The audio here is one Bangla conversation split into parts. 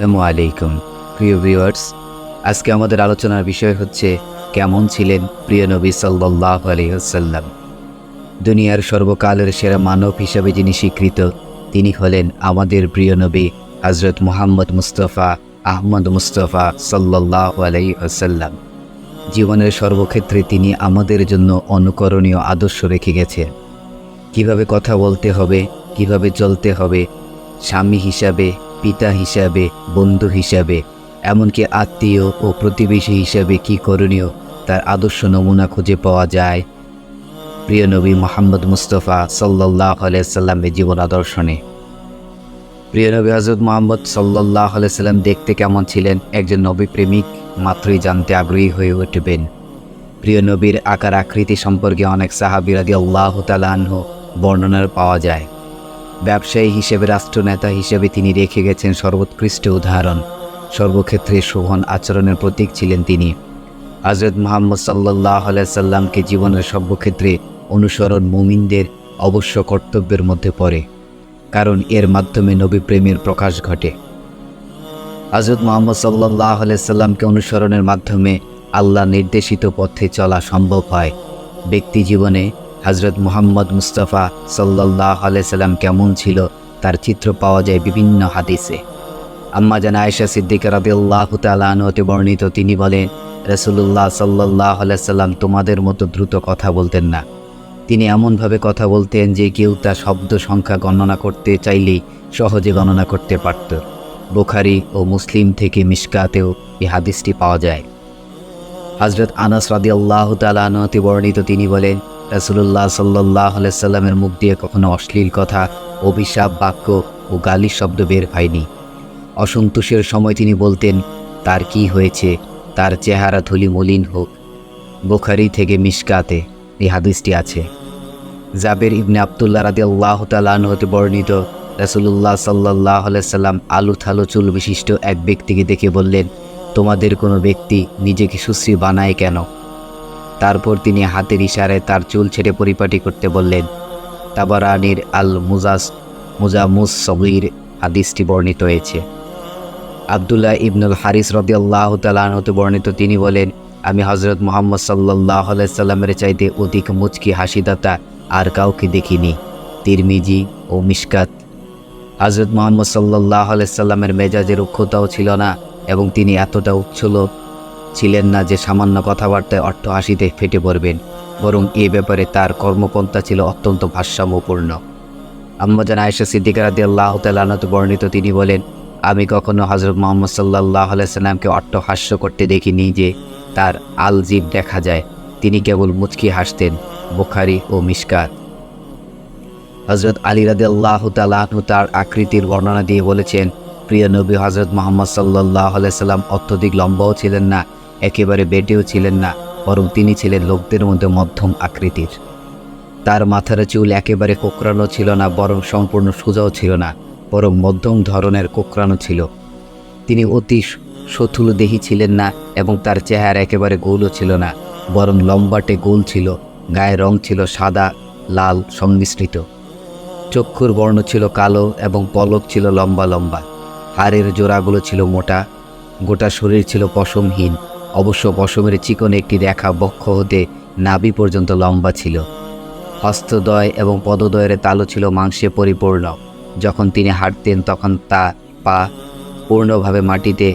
আলাইকুম, প্রিয় ভিউয়ার্স। আজকে আমাদের আলোচনার বিষয় হচ্ছে, কেমন ছিলেন প্রিয় নবী সাল্লাহ আলহিহাল্লাম দুনিয়ার সর্বকালের সেরা মানব হিসাবে যিনি স্বীকৃত, তিনি হলেন আমাদের প্রিয় নবী হজরত মুহাম্মদ মুস্তফা আহমদ মুস্তফা সাল্লাহ আলহিহাল্লাম জীবনের সর্বক্ষেত্রে তিনি আমাদের জন্য অনুকরণীয় আদর্শ রেখে গেছেন। কীভাবে কথা বলতে হবে, কীভাবে চলতে হবে, স্বামী হিসাবে পিতা হিসাবে, বন্ধু হিসাবে, এমনকি আত্মীয় ও প্রতিবেশী হিসাবে কি করণীয়, তার আদর্শ নমুনা খুঁজে পাওয়া যায়? প্রিয় নবী মোহাম্মদ মুস্তফা সাল্লাহ সাল্লামের জীবন আদর্শনে। প্রিয় নবী হজরত মোহাম্মদ সাল্লাহ সাল্লাম দেখতে কেমন ছিলেন? একজন নবী প্রেমিক মাত্রই জানতে আগ্রহী হয়ে উঠবেন। প্রিয় নবীর আকার আকৃতি সম্পর্কে অনেক সাহাবিরাদি আল্লাহ তালাহ বর্ণনার পাওয়া যায়। ব্যবসায়ী হিসেবে, রাষ্ট্রনেতা হিসেবে তিনি রেখে গেছেন সর্বোৎকৃষ্ট উদাহরণ। সর্বক্ষেত্রে শোভন আচরণের প্রতীক ছিলেন তিনি। হজরত মোহাম্মদ সাল্লাহ সাল্লামকে জীবনের সর্বক্ষেত্রে অনুসরণ মুমিনদের অবশ্য কর্তব্যের মধ্যে পড়ে, কারণ এর মাধ্যমে নবী প্রেমের প্রকাশ ঘটে। হজরত মোহাম্মদ সাল্লাহ সাল্লামকে অনুসরণের মাধ্যমে আল্লাহ নির্দেশিত পথে চলা সম্ভব হয়। ব্যক্তি জীবনে হজরত মুহাম্মদ মুস্তফা সাল্লাহ সাল্লাম কেমন ছিল, তার চিত্র পাওয়া যায় বিভিন্ন হাদিসে। আম্মা জান আয়েশা সিদ্দিক রাদিল্লাহ তালাহতে বর্ণিত, তিনি বলেন রসুল্লাহ সাল্লাহ সাল্লাম তোমাদের মতো দ্রুত কথা বলতেন না। তিনি এমনভাবে কথা বলতেন যে কেউ তা শব্দ সংখ্যা গণনা করতে চাইলেই সহজে গণনা করতে পারত। বুখারি ও মুসলিম থেকে মিসকাতেও এই হাদিসটি পাওয়া যায়। হজরত আনাস রাদি আল্লাহ তালাহতে বর্ণিত, তিনি বলেন রাসুল্লাহ সাল্লাহ সাল্লামের মুখ দিয়ে কখনো অশ্লীল কথা, অভিশাপ, বাক্য ও গালির শব্দ বের হয়নি। অসন্তোষের সময় তিনি বলতেন, তার কি হয়েছে? তার চেহারা ধুলি মলিন হোক। বোখারি থেকে মিসকাতে এই হাদিসটি আছে। জাবের ইবনে আবদুল্লাহ রাদি আল্লাহ হতে বর্ণিত রাসুল্লাহ সাল্লাহ সাল্লাম আলু থালো চুল বিশিষ্ট এক ব্যক্তিকে দেখে বললেন, তোমাদের কোনো ব্যক্তি নিজেকে সুশ্রী বানায় কেন? তারপর তিনি হাতের ইশারায় তার চুল ছেড়ে পরিপাটি করতে বললেন, তাবারানির আল মুজাস মুজামুস সগির হাদিসটি বর্ণিত হয়েছে। আবদুল্লাহ ইবনুল হারিস রদিয়াল্লাহ তালাহতে বর্ণিত তিনি বলেন, আমি হজরত মোহাম্মদ সাল্লাহ সাল্লামের চাইতে অধিক মুচকি হাসিদাতা আর কাউকে দেখিনি। তিরমিজি ও মিসকাত হজরত মোহাম্মদ সাল্লাহ সাল্লামের মেজাজের রুক্ষতাও ছিল না এবং তিনি এতটা উচ্ছল ছিলেন না যে সামান্য কথাবার্তায় অট্ট হাসিতে ফেটে পড়বেন, বরং এ ব্যাপারে তার কর্মপন্থা ছিল অত্যন্ত ভারসাম্যপূর্ণ। আম্মাজান আয়েশা সিদ্দিকারাদি আল্লাহ তালানত বর্ণিত তিনি বলেন, আমি কখনো হজরত মোহাম্মদ সাল্লাহ সাল্লামকে অট্টহাস্য করতে দেখিনি যে তার আলজিব দেখা যায়। তিনি কেবল মুচকি হাসতেন, বুখারি ও মিসকাত হজরত আলী রাদি আল্লাহ তালাহু তার আকৃতির বর্ণনা দিয়ে বলেছেন, প্রিয় নবী হজরত মোহাম্মদ সাল্লাহ সাল্লাম অত্যধিক লম্বাও ছিলেন না একেবারে বেটেও ছিলেন না, বরং তিনি ছিলেন লোকদের মধ্যে মধ্যম আকৃতির। তার মাথার চুল একেবারে কোকড়ানো ছিল না, বরং সম্পূর্ণ সোজাও ছিল না, বরং মধ্যম ধরনের কোকড়ানো ছিল। তিনি অতি সথুলদেহী ছিলেন না এবং তার চেহারা একেবারে গোলও ছিল না, বরং লম্বাটে গোল ছিল, গায়ের রং ছিল সাদা, লাল, সংমিশ্রিত। চক্ষুর বর্ণ ছিল কালো এবং পলক ছিল লম্বা লম্বা। হাড়ের জোড়াগুলো ছিল মোটা, গোটা শরীর ছিল পশমহীন। অবশ্য পশমের চিকন একটি রেখা বক্ষ হতে নাভি পর্যন্ত লম্বা ছিল। হস্তদয় এবং পদদয়ের তালু ছিল মাংসে পরিপূর্ণ। যখন তিনি হাঁটতেন, তখন তা পা পূর্ণভাবে মাটিতে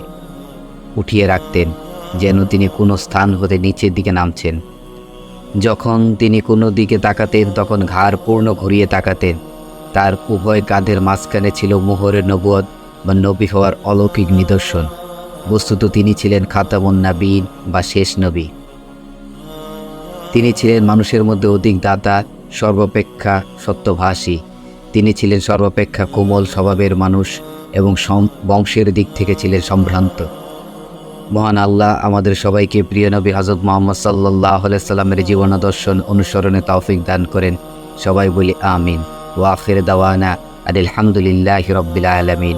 উঠিয়ে রাখতেন, যেন তিনি কোনো স্থান হতে নিচের দিকে নামছেন। যখন তিনি কোনো দিকে তাকাতেন, তখন ঘাড় পূর্ণ ঘুরিয়ে তাকাতেন। তার উভয় কাঁধের মাঝখানে ছিল মোহরের নবুয়ত বা নবী হওয়ার অলৌকিক নিদর্শন। বস্তুত তিনি ছিলেন খাতামুন নাবিন বা শেষ নবী। তিনি ছিলেন মানুষের মধ্যে অধিক দাতা, সর্বাপেক্ষা সত্যভাষী। তিনি ছিলেন সর্বাপেক্ষা কোমল স্বভাবের মানুষ এবং বংশের দিক থেকে ছিলেন সম্ভ্রান্ত। মহান আল্লাহ আমাদের সবাইকে প্রিয় নবী হজরত মোহাম্মদ সাল্লাহ সাল্লামের জীবনাদর্শন অনুসরণে তৌফিক দান করেন। সবাই বলি আমিন। ওয়াফির দাওয়ানা আলহামদুলিল্লাহ রবিল আলমিন।